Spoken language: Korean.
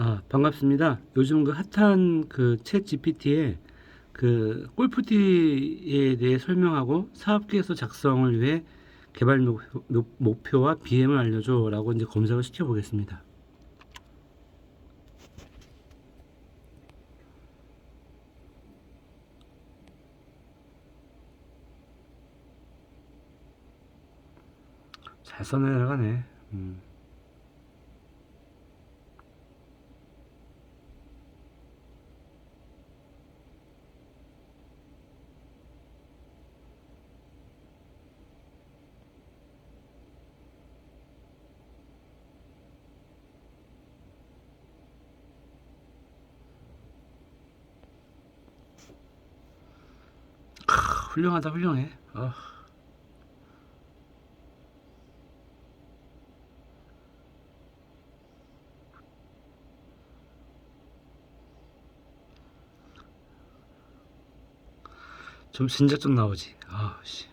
아, 반갑습니다. 요즘 그 핫한 그챗 GPT에 그 골프띠에 대해 설명하고 사업계획서 작성을 위해 개발 목표, 목- 목표 와 BM을 알려줘라고 이제 검색을 시켜보겠습니다. 잘 써내려가네. 음. 훌륭하다 훌륭해. 아. 좀 진작 좀 나오지. 아, 씨.